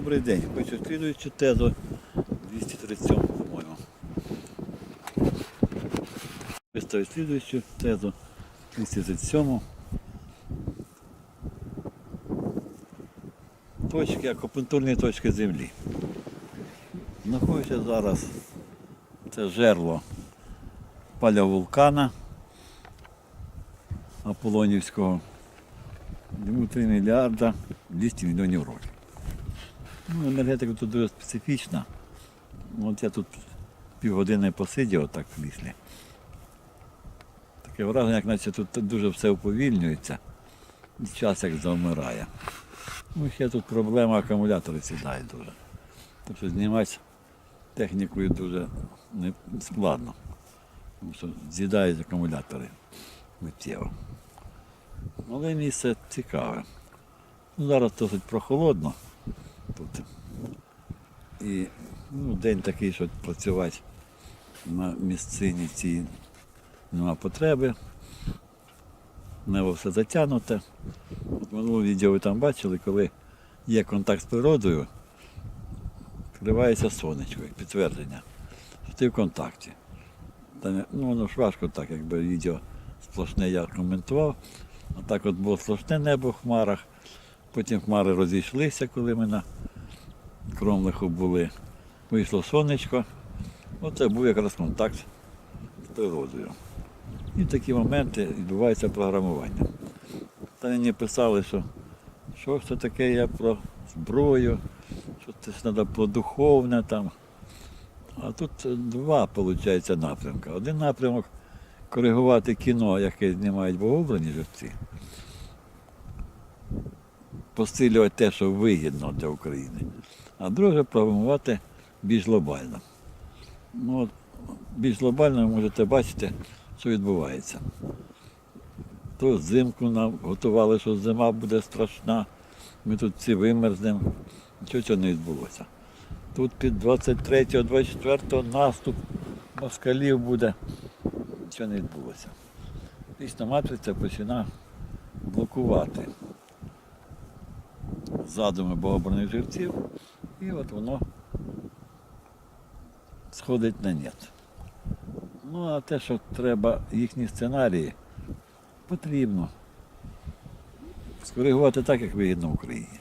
Добрий день. Хочу слідуючу тезу 237, по-моєму. Виставив слідуючу тезу 237. Точки, акупунктурні точки землі. Знаходжуся зараз. Це жерло палеовулкана Аполонівського. Йому 3 мільярда 200 мільйонів років. Ну, енергетика тут дуже специфічна. От я тут півгодини посидів отак в кріслі. Таке враження, як наче тут дуже все уповільнюється, і час як завмирає. Ну, ще тут проблема акумулятори сідають дуже. Так що знімати технікою дуже не складно. Тому що з'їдають акумулятори миттєво. Але місце цікаве. Ну, зараз досить прохолодно тут. І ну, день такий, що працювати на місцині цій нема потреби. Небо все затягнуте. От відео ви там бачили, коли є контакт з природою, відкривається сонечко, як підтвердження, що ти в контакті. Та ну, воно ж важко так, якби відео сплошне я коментував. А так от було сплошне небо в хмарах, потім хмари розійшлися, коли ми на Кромлиху були. Вийшло сонечко. Оце був якраз контакт з природою. І в такі моменти відбувається програмування. Та мені писали, що що це таке я про зброю, що це треба про духовне там. А тут два, виходить, напрямки. Один напрямок коригувати кіно, яке знімають богоблені живці. Посилювати те, що вигідно для України. А друге програмувати більш глобально. Ну, от, більш глобально ви можете бачити, що відбувається. То зимку нам готували, що зима буде страшна, ми тут всі вимерзнемо. Нічого цього не відбулося. Тут під 23-24 наступ москалів буде. Нічого не відбулося. Після матриця починає блокувати задуми богобраних живців, і от воно сходить на нет. Ну, а те, що треба їхні сценарії, потрібно скоригувати так, як вигідно в Україні.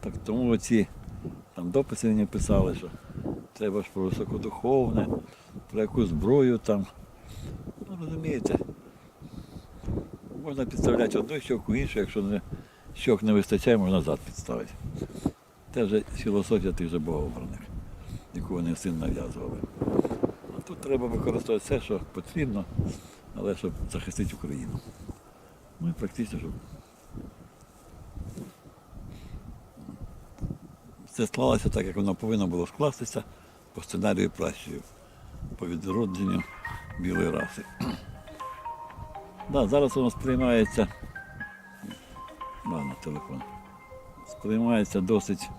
Так тому оці там дописи мені писали, що треба ж про високодуховне, про яку зброю там. Ну, розумієте, можна підставляти одну щоку, іншу, якщо не, щок не вистачає, можна назад підставити. Це вже філософія тих же богообраних, яку вони всім нав'язували. А тут треба використовувати все, що потрібно, але щоб захистити Україну. Ну і практично, щоб все склалося так, як воно повинно було скластися по сценарію пращурів, по відродженню білої раси. Да, зараз воно сприймається. Телефон. Сприймається досить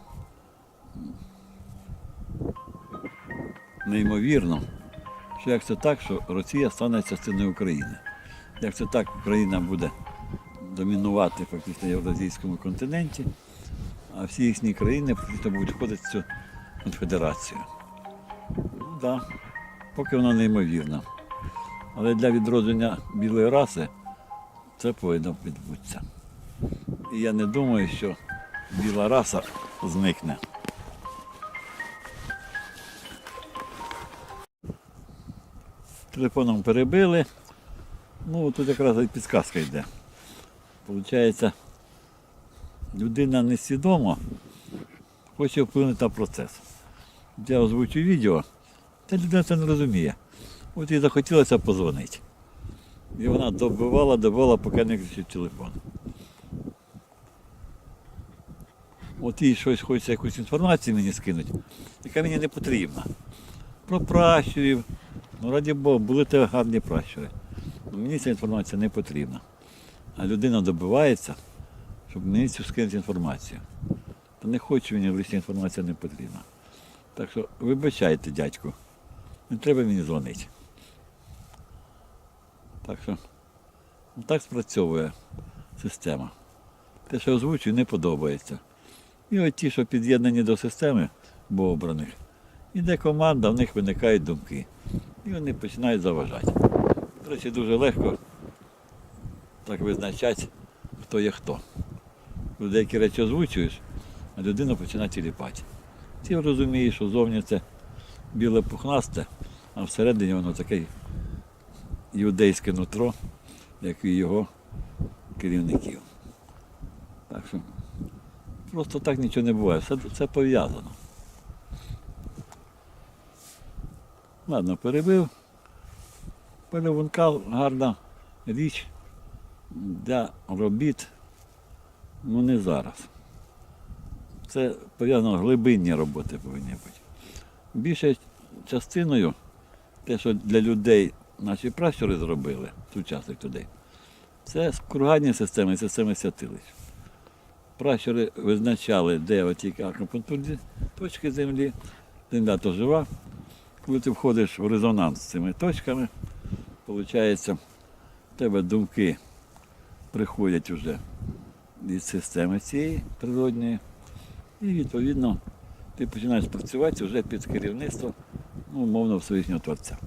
неймовірно, що як це так, що Росія стане частиною України. Як це так, Україна буде домінувати фактично на Євразійському континенті, а всі їхні країни фактично будуть входити в цю конфедерацію. Ну, да, поки воно неймовірно. Але для відродження білої раси це повинно відбутися. І я не думаю, що біла раса зникне. Телефоном перебили. Ну, тут якраз і підказка йде. Получається, людина несвідомо хоче вплинути на процес. Я озвучу відео, та людина це не розуміє. От їй захотілося позвонити. І вона добивала, добивала, поки не включив телефон. От їй щось хочеться якусь інформацію мені скинути, яка мені не потрібна. Про пращурів. Ну, раді Бога, були те гарні пращури. Ну, мені ця інформація не потрібна. А людина добивається, щоб мені цю скинути інформацію. Та не хочу мені лише інформація не потрібна. Так що вибачайте, дядьку, не треба мені дзвонити. Так що ну, так спрацьовує система. Те, що озвучую, не подобається. І от ті, що під'єднані до системи обраних, іде команда, в них виникають думки. І вони починають заважати. До речі, дуже легко так визначати, хто є хто. Деякі речі озвучуєш, а людина починає тіліпати. Ті розуміє, що зовні це біле пухнасте, а всередині воно таке юдейське нутро, як і його керівників. Так що просто так нічого не буває, все це пов'язано. Ладно, перебив. Перевункал гарна річ для робіт, ну не зараз. Це пов'язано глибинні роботи повинні бути. Більше частиною, те, що для людей наші пращури зробили, сучасних людей, це курганні системи, системи святилищ. Пращури визначали, де оті акупунктурні точки землі, земля то жива. Коли ти входиш в резонанс з цими точками, виходить, в тебе думки приходять вже від системи цієї природньої, і відповідно ти починаєш працювати вже під керівництвом, ну, умовно, Всевишнього Творця.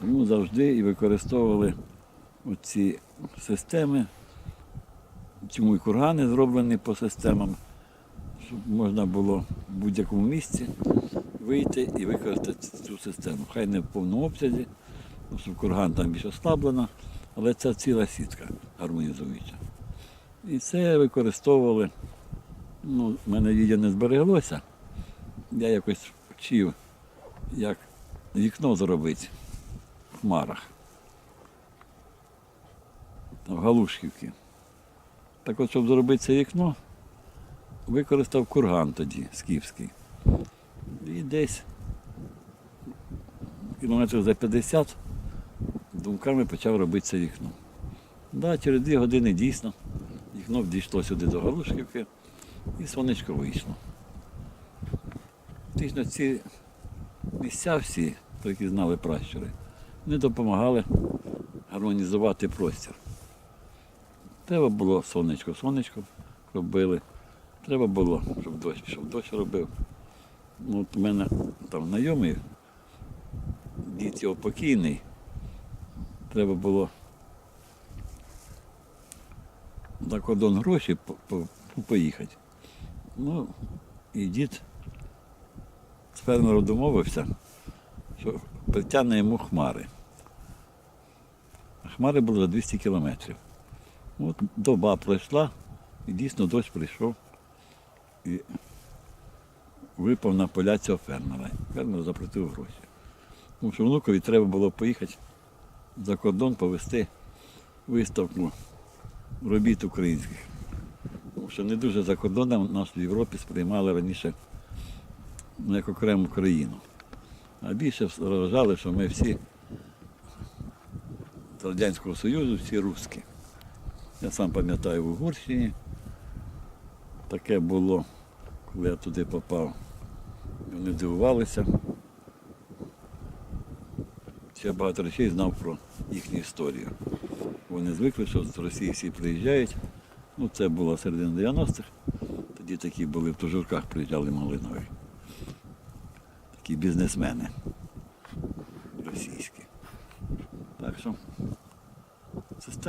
Тому завжди і використовували оці системи, чому і кургани зроблені по системам, щоб можна було в будь-якому місці вийти і використати цю систему. Хай не в повному обсязі, тому курган там більш ослаблено, але це ціла сітка гармонізуюча. І це використовували. Ну, в мене відео не збереглося. Я якось вчив, як вікно зробити в хмарах. В Галушківці. Так от, щоб зробити це вікно, використав курган тоді, скіфський. І десь кілометрів за 50 думками почав робити це вікно. Да, через дві години дійсно вікно дійшло сюди до Галушківки і сонечко вийшло. Фактично ці місця всі, які знали пращури, вони допомагали гармонізувати простір. Треба було сонечко, сонечко робили. Треба було, щоб дощ пішов, дощ робив. Ну, от у мене там знайомий, дід його покійний. Треба було за кордон гроші по- по- по- поїхати. Ну, і дід з фермером домовився, що притягне йому хмари. Хмари були за 200 кілометрів. От доба пройшла, і дійсно дощ прийшов і випав на поля цього фермера. Фермер заплатив гроші. Тому що внукові треба було поїхати за кордон повести виставку робіт українських. Тому що не дуже за кордоном нас в Європі сприймали раніше як окрему країну. А більше вважали, що ми всі з Радянського Союзу, всі русські. Я сам пам'ятаю в Угорщині. Таке було, коли я туди попав. Вони дивувалися. Я багато речей знав про їхню історію. Вони звикли, що з Росії всі приїжджають. Ну, це було середина 90-х. Тоді такі були в тужурках приїжджали Малинові. Такі бізнесмени російські. Так що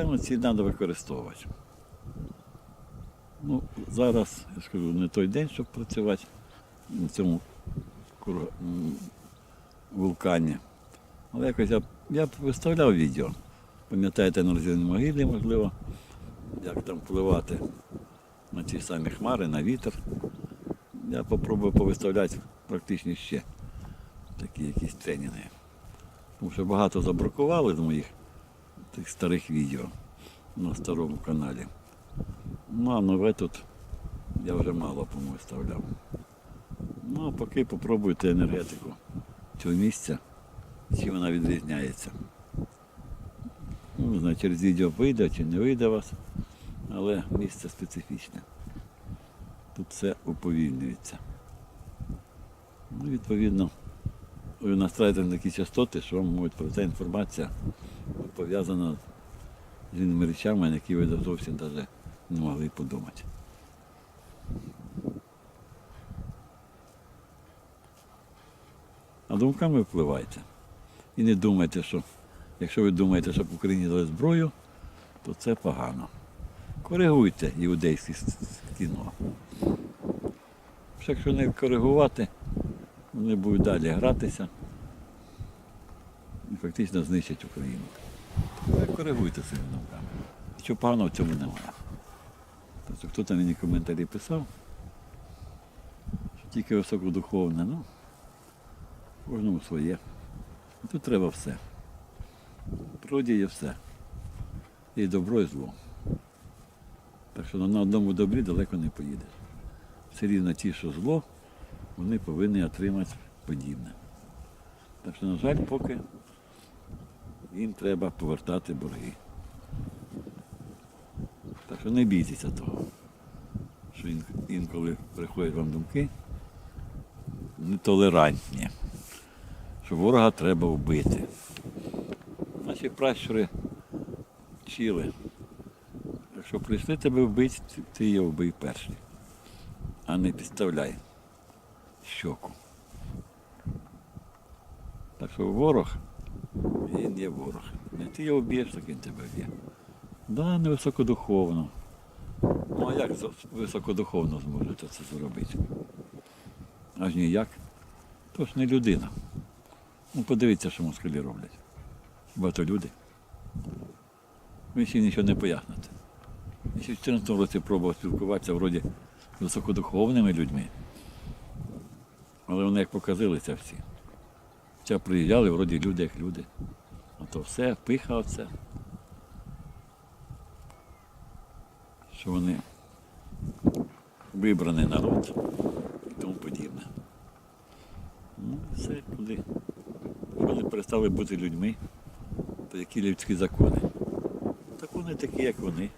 систему ці треба використовувати. Ну, зараз, я скажу, не той день, щоб працювати на цьому вулкані. Але якось я, я виставляв відео. Пам'ятаєте на розірній могилі, можливо, як там впливати на ті самі хмари, на вітер. Я спробую повиставляти практично ще такі якісь тренінги. Тому що багато забракували з моїх тих старих відео на старому каналі. Ну, а нове тут я вже мало по-моєму виставляв. Ну, а поки попробуйте енергетику цього місця, чим вона відрізняється. Ну, не знаю, через відео вийде чи не вийде вас, але місце специфічне. Тут все уповільнюється. Ну, відповідно, ви настраєте на такі частоти, що вам можуть про ця інформація пов'язана з іншими речами, на які ви зовсім навіть не могли подумати. А думками впливайте. І не думайте, що якщо ви думаєте, що в Україні дали зброю, то це погано. Коригуйте іудейське кіно. Якщо не коригувати, вони будуть далі гратися і фактично знищать Україну. Коригуйте цими думками. Нічого поганого в цьому немає. Тобто хто там мені коментарі писав, що тільки високодуховне, ну, кожному своє. І Тут треба все. В природі є все. І добро, і зло. Так що на одному добрі далеко не поїдеш. Все рівно ті, що зло, вони повинні отримати подібне. Так що, на жаль, поки їм треба повертати борги. Так що не бійтеся того, що інколи приходять вам думки нетолерантні, що ворога треба вбити. Наші пращури вчили. Якщо прийшли тебе вбити, ти- його вбий перший, а не підставляй щоку. Так що ворог, він є ворог. Ти його б'єш, так він тебе б'є. Да, не високодуховно. Ну а як високодуховно зможете це зробити? Аж ніяк. То ж не людина. Ну подивіться, що москалі роблять. Хіба то люди. Ви ще нічого не поясните. Я ще в 14 році пробував спілкуватися вроді високодуховними людьми. Але вони як показалися всі. Хоча приїжджали вроді люди як люди. А то все, пиха оце. Що вони вибраний народ і тому подібне. Ну, все, куди. Вони перестали бути людьми, то які людські закони? Так вони такі, як вони,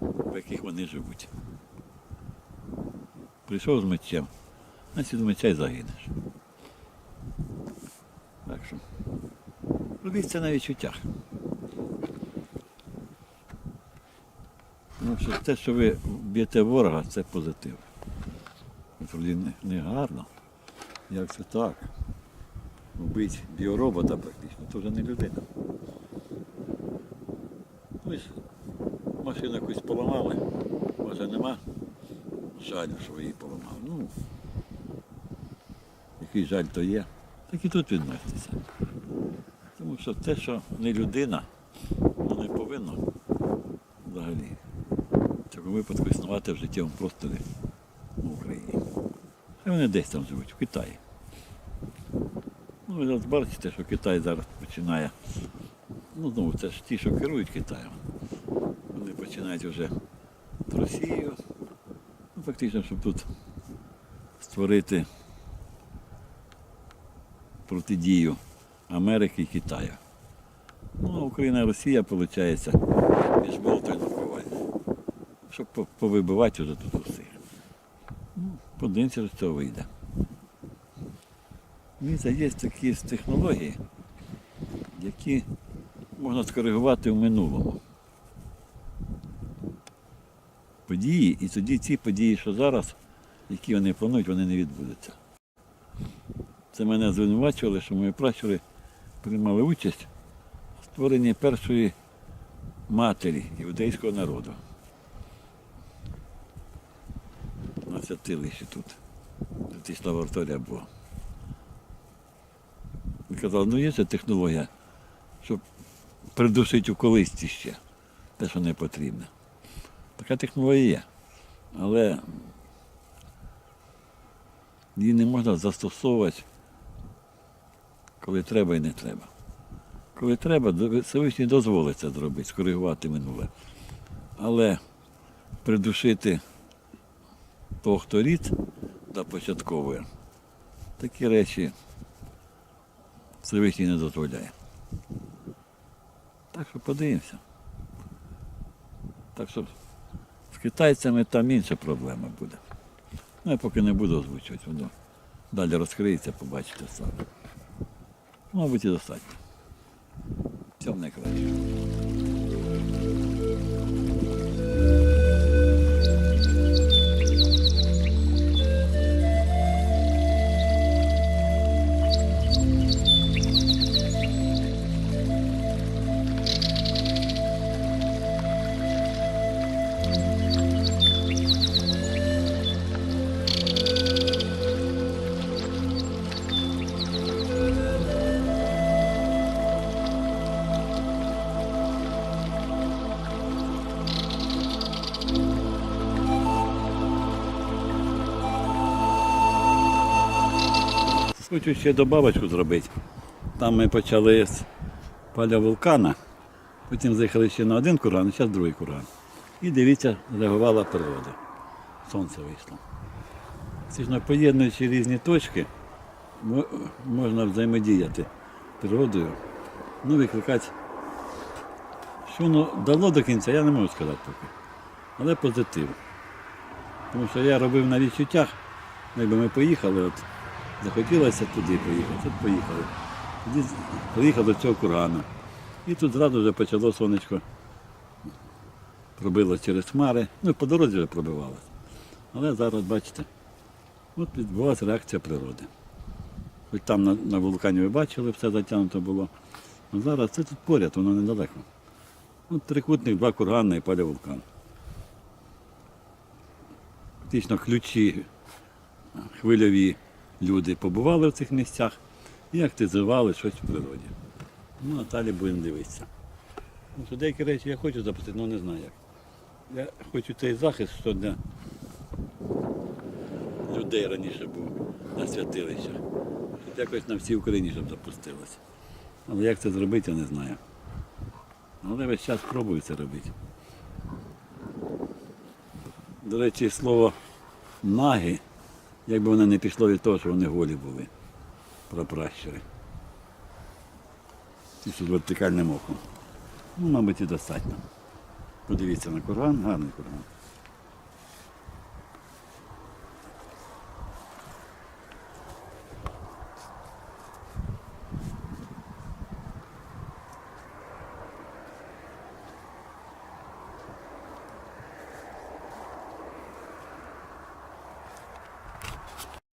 в яких вони живуть. Прийшов з мечем, значить з меча й загинеш. Так що робіть це на відчуттях. Ну, що те, що ви б'єте ворога, це позитив. Вроді не, не гарно. Як це так? Вбить біоробота практично, то вже не людина. Ну, машину якусь поламали, може нема. Жаль, що її поламали. Ну, який жаль то є, так і тут відноситься. Тому що те, що не людина, воно не повинно взагалі в цьому випадку існувати в життєвому просторі в Україні. А вони десь там живуть, в Китаї. Ну, ви зараз бачите, що Китай зараз починає. Ну, знову, це ж ті, що керують Китаєм. Вони починають вже з Росією. Ну, фактично, щоб тут створити протидію Америки і Китаю. Ну, а Україна і Росія, виходить, між болтою наковальною. Щоб повибивати вже тут усіх. Ну, подивимося, що з цього вийде. Дивіться, є такі технології, які можна скоригувати в минулому. Події, і тоді ці події, що зараз, які вони планують, вони не відбудуться. Це мене звинувачували, що мої пращури приймали участь в створенні першої матері іудейського народу. На святилищі тут. І лабораторія була. І казали, ну є ця технологія, щоб придушити у колисті ще те, що не потрібно. Така технологія є. Але її не можна застосовувати, коли треба і не треба. Коли треба, Всевишній дозволить це зробити, скоригувати минуле. Але придушити того, хто рід до початкової, такі речі Всевишній не дозволяє. Так що подивимося. Так що з китайцями там інша проблема буде. Ну, я поки не буду озвучувати, воно далі розкриється, побачите самі. Мабуть, і достатньо. Всього найкраще. Хочу ще добавочку зробити. Там ми почали з поля вулкана, потім заїхали ще на один курган, а зараз другий курган. І дивіться, реагувала природа. Сонце вийшло. Звісно, поєднуючи різні точки, можна взаємодіяти природою, ну, викликати. Що воно дало до кінця, я не можу сказати поки. Але позитив. Тому що я робив на відчуттях, ну, якби ми поїхали, от, захотілося туди поїхати, от поїхали. Тоді поїхав до цього кургана. І тут зразу вже почало сонечко. Пробило через хмари. Ну, по дорозі вже пробивалося. Але зараз, бачите, от відбулася реакція природи. Хоч там на, на вулкані ви бачили, все затягнуто було. А зараз це тут поряд, воно недалеко. От трикутник, два кургани і поля вулкан. Фактично ключі хвильові люди побували в цих місцях і активізували щось в природі. Ну, а далі будемо дивитися. Ну, деякі речі я хочу запустити, але не знаю як. Я хочу цей захист, що для людей раніше був на святилищах. Щоб якось на всій Україні щоб запустилося. Але як це зробити, я не знаю. Але весь час пробую це робити. До речі, слово наги, якби воно не пішло від того, що вони голі були, прапращури. Що з вертикальним оком. Ну, мабуть, і достатньо. Подивіться на курган, гарний курган.